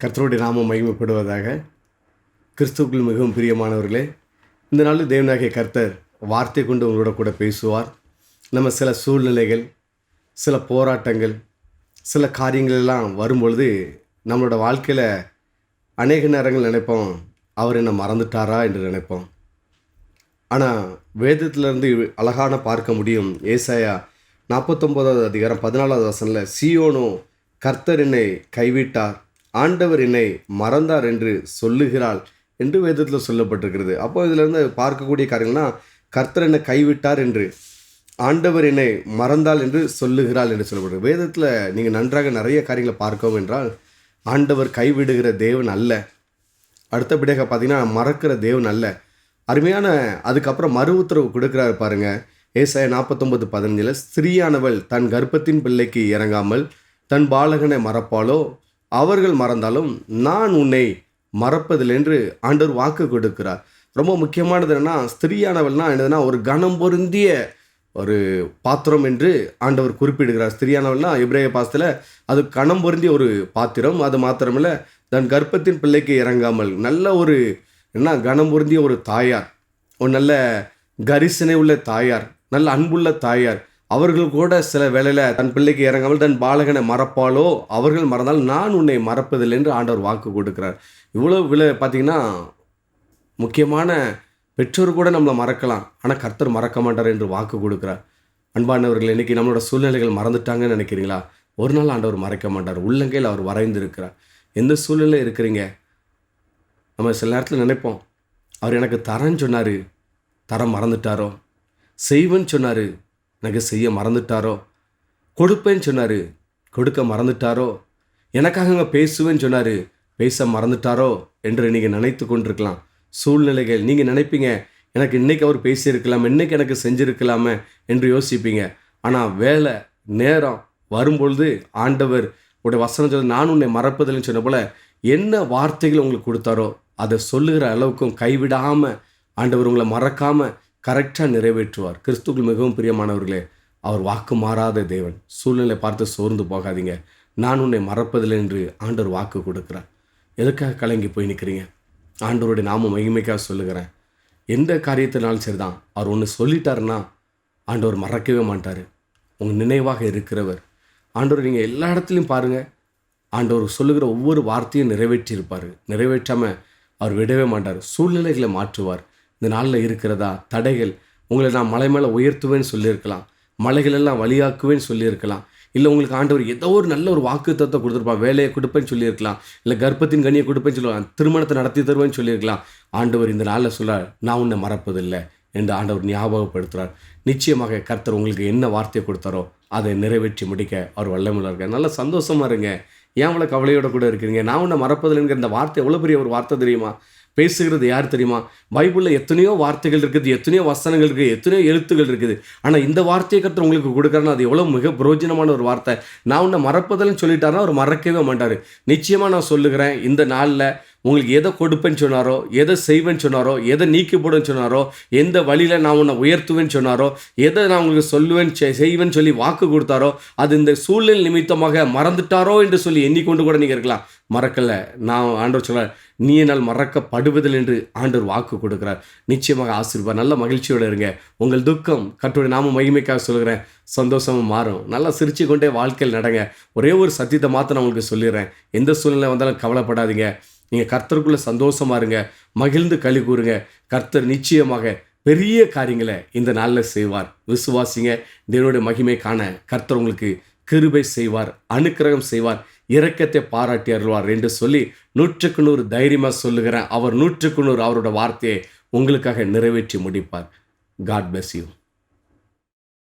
கர்த்தருடைய நாமம் மகிமைப்படுவதாக கிறிஸ்துவுக்குள் மிகவும் பிரியமானவர்களே இந்த நாளில் தேவனாகிய கர்த்தர் வார்த்தை கொண்டு உங்களோட கூட பேசுவார். நம்ம சில சூழ்நிலைகள் சில போராட்டங்கள் சில காரியங்கள் எல்லாம் வரும்பொழுது நம்மளோட வாழ்க்கையில் அநேக நேரங்கள் நினைப்போம் அவர் என்னை மறந்துட்டாரா என்று நினைப்போம். ஆனால் வேதத்திலிருந்து அழகான பார்க்க முடியும். ஏசாயா நாற்பத்தொம்போதாவது அதிகாரம் பதினாலாவது வசனில் சியோனோ கர்த்தர் என்னை கைவிட்டார். ஆண்டவர் என்னை மறந்தார் என்று சொல்லுகிறாள் என்று வேதத்தில் சொல்லப்பட்டிருக்கிறது. அப்போ இதிலிருந்து பார்க்கக்கூடிய காரியங்கள்னா கர்த்தர் என்னை கைவிட்டார் என்று ஆண்டவர் என்னை மறந்தாள் என்று சொல்லுகிறாள் என்று சொல்லப்படுகிறது வேதத்தில் நீங்கள் நன்றாக நிறைய காரியங்களை பார்க்கவும் என்றால் ஆண்டவர் கைவிடுகிற தேவன் அல்ல. அடுத்தபடியாக பார்த்தீங்கன்னா மறக்கிற தேவன் அல்ல. அருமையான அதுக்கப்புறம் மறு உத்தரவு கொடுக்குறாரு பாருங்கள் ஏசாய நாற்பத்தொம்பது பதினஞ்சில் ஸ்திரீயானவள் தன் கர்ப்பத்தின் பிள்ளைக்கு இறங்காமல் தன் பாலகனை மறப்பாலோ அவர்கள் மறந்தாலும் நான் உன்னை மறப்பதில்லை என்று ஆண்டவர் வாக்கு கொடுக்கிறார். ரொம்ப முக்கியமானது என்னன்னா ஸ்திரீயானவள்னா என்னதுன்னா ஒரு கனம் பொருந்திய ஒரு பாத்திரம் என்று ஆண்டவர் குறிப்பிடுகிறார். ஸ்திரியானவள்னா இப்ரேய பாசத்தில் அது கணம் பொருந்திய ஒரு பாத்திரம் அது மாத்திரமில்ல தன் கர்ப்பத்தின் பிள்ளைக்கு இறங்காமல் நல்ல ஒரு என்ன கனம் பொருந்திய ஒரு தாயார் ஒரு நல்ல கரிசனை உள்ள தாயார் நல்ல அன்புள்ள தாயார் அவர்கள் கூட சில வேளையில் தன் பிள்ளைக்கு இறங்காமல் தன் பாலகனை மறப்பாலோ அவர்கள் மறந்தால் நான் உன்னை மறப்பதில்லை என்று ஆண்டவர் வாக்கு கொடுக்கிறார். இவ்வளோ விலை பார்த்தீங்கன்னா முக்கியமான பெற்றோர் கூட நம்மளை மறக்கலாம். ஆனால் கர்த்தர் மறக்க மாட்டார் என்று வாக்கு கொடுக்குறார். அன்பானவர்கள் இன்றைக்கி நம்மளோட சூழ்நிலைகள் மறந்துட்டாங்கன்னு நினைக்கிறீங்களா? ஒரு நாள் ஆண்டவர் மறைக்க மாட்டார். உள்ளங்கையில் அவர் வரைந்திருக்கிறார். எந்த சூழ்நிலை இருக்கிறீங்க? நம்ம சில நேரத்தில் நினைப்போம் அவர் எனக்கு தரேன்னு சொன்னார் தரம் மறந்துட்டாரோ? செய்வேன்னு சொன்னார் நகை செய்ய மறந்துட்டாரோ? கொடுப்பேன்னு சொன்னார். கொடுக்க மறந்துட்டாரோ? எனக்காக அங்கே பேசுவேன்னு சொன்னார். பேச மறந்துட்டாரோ? என்று நீங்கள் நினைத்து கொண்டிருக்கலாம். சூழ்நிலைகள் நீங்கள் நினைப்பீங்க. எனக்கு இன்றைக்கி அவர் பேசியிருக்கலாம். இன்றைக்கி எனக்கு செஞ்சுருக்கலாமே என்று யோசிப்பீங்க. ஆனால் வேலை நேரம் வரும்பொழுது ஆண்டவர் உடைய வசனம் சொல்லி நான் உன்னை மறப்பதில்லைன்னு சொன்ன போல் என்ன வார்த்தைகள் உங்களுக்கு கொடுத்தாரோ அதை சொல்லுகிற அளவுக்கும் கைவிடாமல் ஆண்டவர் உங்களை மறக்காமல் கரெக்டாக நிறைவேற்றுவார். கிறிஸ்துக்கள் மிகவும் பிரியமானவர்களே அவர் வாக்கு மாறாத தேவன். சூழ்நிலை பார்த்து சோர்ந்து போகாதீங்க. நான் உன்னை மறப்பதில்லை என்று ஆண்டவர் வாக்கு கொடுக்குறார். எதுக்காக கலங்கி போய் நிற்கிறீங்க ஆண்டவருடைய நாம மகிமைக்காக சொல்லுகிறேன். எந்த காரியத்தினாலும் சரிதான். அவர் ஒன்று சொல்லிட்டாருன்னா ஆண்டவர் மறக்கவே மாட்டார். உங்கள் நினைவாக இருக்கிறவர். ஆண்டவர் நீங்கள் எல்லா இடத்துலையும் பாருங்கள் ஆண்டவர் சொல்லுகிற ஒவ்வொரு வார்த்தையும் நிறைவேற்றியிருப்பார். நிறைவேற்றாமல் அவர் விடவே மாட்டார். சூழ்நிலைகளை மாற்றுவார். இந்த நாளில் இருக்கிறதா? தடைகள். உங்களை நான் மலை மேலே உயர்த்துவேன்னு சொல்லியிருக்கலாம். மலைகளெல்லாம் வழியாக்குவேன்னு சொல்லியிருக்கலாம். இல்லை உங்களுக்கு ஆண்டவர் ஏதோ ஒரு நல்ல ஒரு வாக்கு தத்துவத்தை கொடுத்துருப்பான் வேலையை கொடுப்பேன்னு சொல்லியிருக்கலாம். இல்லை கர்ப்பத்தின் கனியை கொடுப்பேன்னு சொல்லுவான் திருமணத்தை நடத்தி தருவேன்னு சொல்லியிருக்கலாம். ஆண்டவர் இந்த நாளில் சொல்ல நான் உன்னை மறப்பதில்லை என்று ஆண்டவர் ஞாபகப்படுத்துகிறார் நிச்சயமாக கர்த்தர் உங்களுக்கு என்ன வார்த்தையை கொடுத்தாரோ அதை நிறைவேற்றி முடிக்க அவர் வல்லமில்ல இருக்க நல்ல சந்தோஷமாக இருங்க. ஏன் அவ்வளோ கவலையோட கூட இருக்கிறீங்க? நான் உன்னை மறப்பதில்லைங்கிற இந்த வார்த்தை எவ்வளோ பெரிய ஒரு வார்த்தை தெரியுமா? பேசுகிறது யார் தெரியுமா? பைபிளில் எத்தனையோ வார்த்தைகள் இருக்குது எத்தனையோ வசனங்கள் இருக்குது எத்தனையோ எழுத்துகள் இருக்குது. ஆனால் இந்த வார்த்தையை கற்று உங்களுக்கு கொடுக்குறேன்னா அது எவ்வளோ மிக பிரயோஜனமான ஒரு வார்த்தை. நான் உன்னை மறப்பதில்லைன்னு சொல்லிட்டாருன்னா அவர் மறக்கவே மாட்டார். நிச்சயமாக நான் சொல்லுகிறேன் இந்த நாளில் உங்களுக்கு எதை கொடுப்பேன்னு சொன்னாரோ எதை செய்வேன்னு சொன்னாரோ எதை நீக்கி போடுன்னு சொன்னாரோ எந்த வழியில் நான் உன்னை உயர்த்துவேன்னு சொன்னாரோ எதை நான் உங்களுக்கு சொல்லுவேன் செய்வேன்னு சொல்லி வாக்கு கொடுத்தாரோ அது இந்த சூழ்நிலை நிமித்தமாக மறந்துட்டாரோ என்று சொல்லி எண்ணிக்கொண்டு கூட நீங்கள் இருக்கலாம். மறக்கலை. நான் ஆண்டவர் சொல்ல நீ என்னால் மறக்கப்படுவதில் என்று ஆண்டவர் வாக்கு கொடுக்குறார். நிச்சயமாக ஆசீர்வார் நல்ல மகிழ்ச்சியோடு இருங்க. உங்கள் துக்கம் கட்டுரை நாம மகிமைக்காக சொல்கிறேன் சந்தோஷமும் மாறும். நல்லா சிரிச்சு கொண்டே வாழ்க்கையில் நடங்க. ஒரே ஒரு சத்தியத்தை மாத்திரம் நான் உங்களுக்கு சொல்லிடுறேன். எந்த சூழ்நிலை வந்தாலும் கவலைப்படாதீங்க. நீங்கள் கர்த்தருக்குள்ளே சந்தோஷமாக இருங்க மகிழ்ந்து களி கூறுங்க. கர்த்தர் நிச்சயமாக பெரிய காரியங்களை இந்த நாளில் செய்வார். விசுவாசிங்க தேவனுடைய மகிமை காண கர்த்தர் உங்களுக்கு கிருபை செய்வார் அனுக்கிரகம் செய்வார் இரக்கத்தை பாராட்டி அருள்வார் என்று சொல்லி நூற்றுக்கு நூறு தைரியமாக சொல்லுகிறேன். அவர் நூற்றுக்கு நூறு அவரோட வார்த்தையை உங்களுக்காக நிறைவேற்றி முடிப்பார். God bless you